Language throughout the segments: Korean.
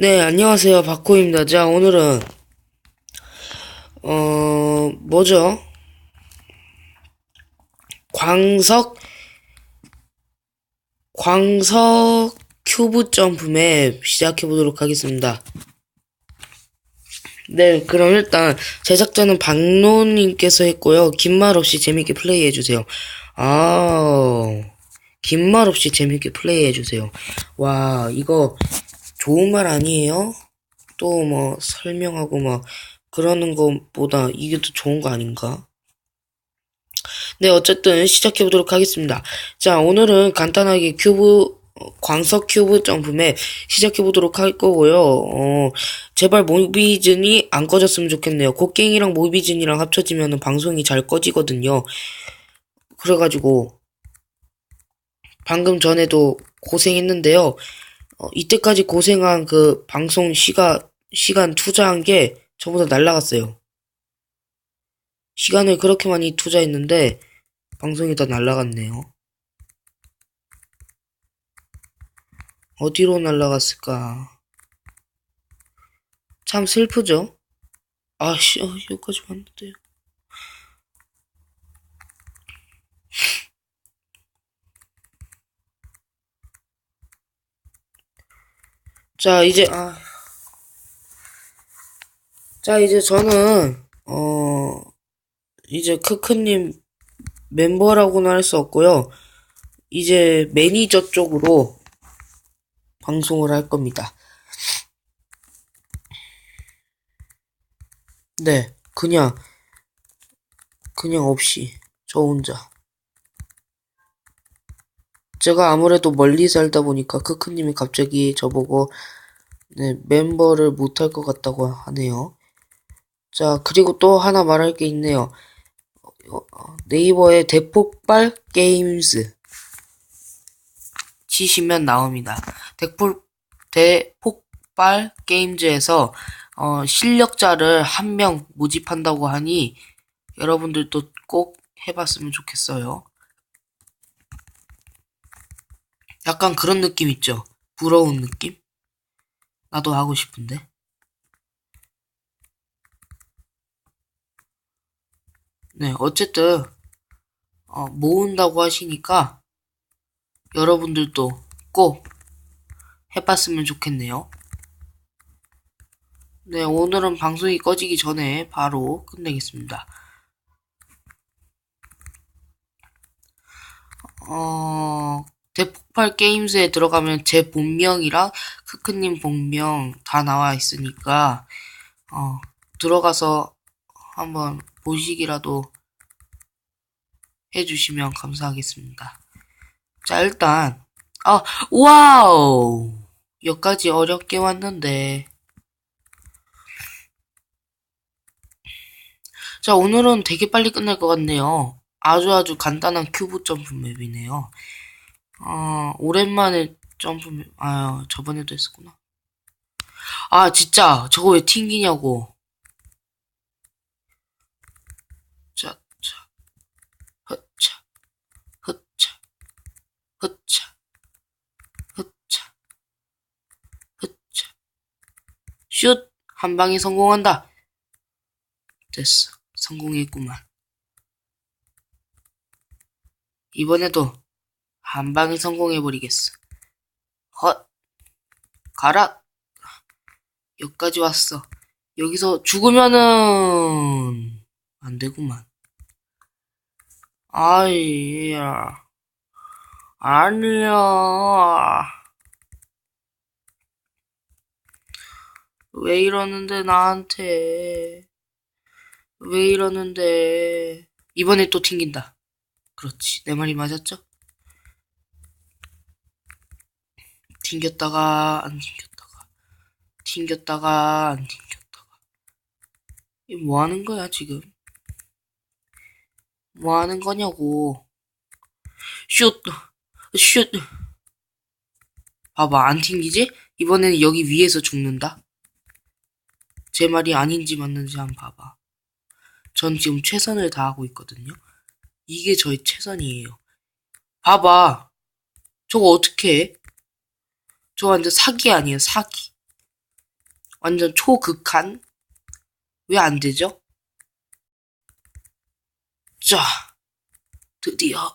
네, 안녕하세요. 박호입니다. 자, 오늘은, 어, 뭐죠? 광석, 광석 큐브 점프맵 시작해보도록 하겠습니다. 네, 그럼 일단, 제작자는 박노님께서 했고요. 긴 말 없이 재밌게 플레이해주세요. 아, 긴 말 없이 재밌게 플레이해주세요. 와, 이거, 좋은 말 아니에요? 또 뭐 설명하고 막 그러는 것보다 이게 더 좋은 거 아닌가? 네, 어쨌든 시작해 보도록 하겠습니다. 자, 오늘은 간단하게 큐브 어, 광석 큐브 점프맵 시작해 보도록 할 거고요. 어, 제발 모비즌이 안 꺼졌으면 좋겠네요. 곡괭이랑 모비즌이랑 합쳐지면 방송이 잘 꺼지거든요. 그래가지고 방금 전에도 고생했는데요. 어, 이때까지 고생한 그 방송 시간, 시간 투자한 게 저보다 날라갔어요. 시간을 그렇게 많이 투자했는데, 방송이 다 날라갔네요. 어디로 날라갔을까? 참 슬프죠? 아씨, 어, 여기까지 왔는데요. 자, 이제, 아. 자, 이제 저는, 어, 이제 크크님 멤버라고는 할 수 없고요. 이제 매니저 쪽으로 방송을 할 겁니다. 네, 그냥, 그냥 없이, 저 혼자. 제가 아무래도 멀리 살다 보니까 크크님이 갑자기 저보고 네, 멤버를 못할 것 같다고 하네요. 자, 그리고 또 하나 말할 게 있네요. 어, 네이버에 대폭발 게임즈 치시면 나옵니다. 대폭, 대폭발 게임즈에서 어, 실력자를 한 명 모집한다고 하니 여러분들도 꼭 해봤으면 좋겠어요. 약간 그런 느낌 있죠? 부러운 느낌? 나도 하고 싶은데. 네, 어쨌든, 어, 모은다고 하시니까, 여러분들도 꼭 해봤으면 좋겠네요. 네, 오늘은 방송이 꺼지기 전에 바로 끝내겠습니다. 어, 대폭발 게임즈에 들어가면 제 본명이랑 크크님 본명 다 나와 있으니까 어, 들어가서 한번 보시기라도 해주시면 감사하겠습니다. 자 일단 아 와우 여기까지 어렵게 왔는데 자 오늘은 되게 빨리 끝날 것 같네요. 아주 아주 간단한 큐브 점프 맵이네요. 아, 오랜만에 점프, 아, 저번에도 했었구나. 아, 진짜, 저거 왜 튕기냐고. 자, 자, 허차, 허차, 허차, 허차, 허차. 슛! 한 방에 성공한다. 됐어. 성공했구만. 이번에도 한 방에 성공해버리겠어. 헛! 가라! 여기까지 왔어. 여기서 죽으면은, 안 되구만. 아이야. 아니야. 왜 이러는데, 나한테. 왜 이러는데. 이번에 또 튕긴다. 그렇지. 내 말이 맞았죠? 튕겼다가 안 튕겼다가 튕겼다가 안 튕겼다가 이 뭐 하는 거야 지금? 뭐 하는 거냐고 슛! 슛! 봐봐 안 튕기지? 이번에는 여기 위에서 죽는다 제 말이 아닌지 맞는지 한번 봐봐 전 지금 최선을 다하고 있거든요 이게 저의 최선이에요 봐봐 저거 어떻게 해? 저 완전 사기 아니에요, 사기. 완전 초극한? 왜 안 되죠? 자, 드디어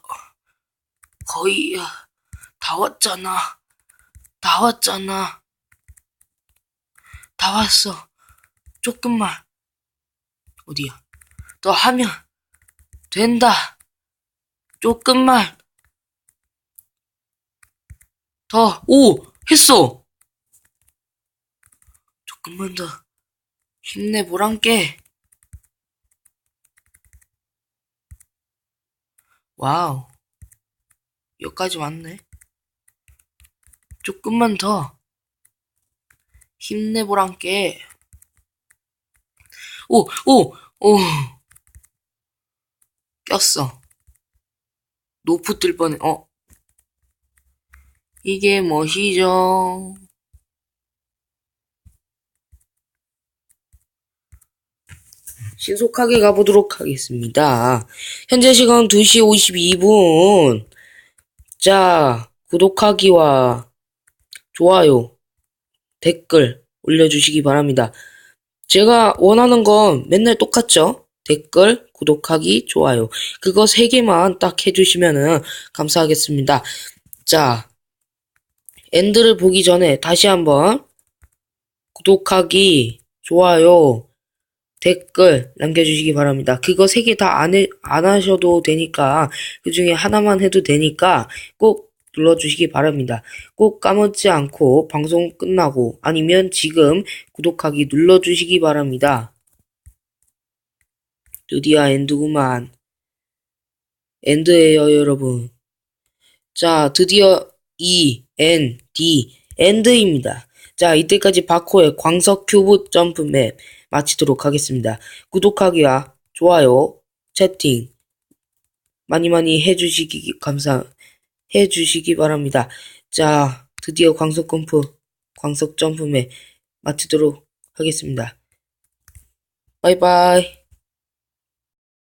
거의 다 왔잖아. 다 왔잖아. 다 왔어. 조금만. 어디야? 더 하면 된다. 조금만. 더, 오! 했어! 조금만 더 힘내보란께. 와우. 여기까지 왔네. 조금만 더 힘내보란께. 오, 오, 오. 꼈어. 노프 뜰 뻔해. 어. 이게 무엇이죠? 신속하게 가보도록 하겠습니다. 현재 시간 2시 52분. 자, 구독하기와 좋아요, 댓글 올려주시기 바랍니다. 제가 원하는 건 맨날 똑같죠? 댓글, 구독하기, 좋아요. 그거 세 개만 딱 해주시면은 감사하겠습니다. 자, 엔드를 보기 전에 다시 한번 구독하기, 좋아요, 댓글 남겨주시기 바랍니다. 그거 세 개 다 안 안 하셔도 되니까 그 중에 하나만 해도 되니까 꼭 눌러주시기 바랍니다. 꼭 까먹지 않고 방송 끝나고 아니면 지금 구독하기 눌러주시기 바랍니다. 드디어 엔드구만. 엔드예요, 여러분. 자, 드디어 E, N, D, 엔드입니다. 자, 이때까지 바코의 광석 큐브 점프맵 마치도록 하겠습니다. 구독하기와 좋아요, 채팅 많이 많이 해주시기 감사 해주시기 바랍니다. 자, 드디어 광석 점프 광석 점프맵 마치도록 하겠습니다. 바이바이.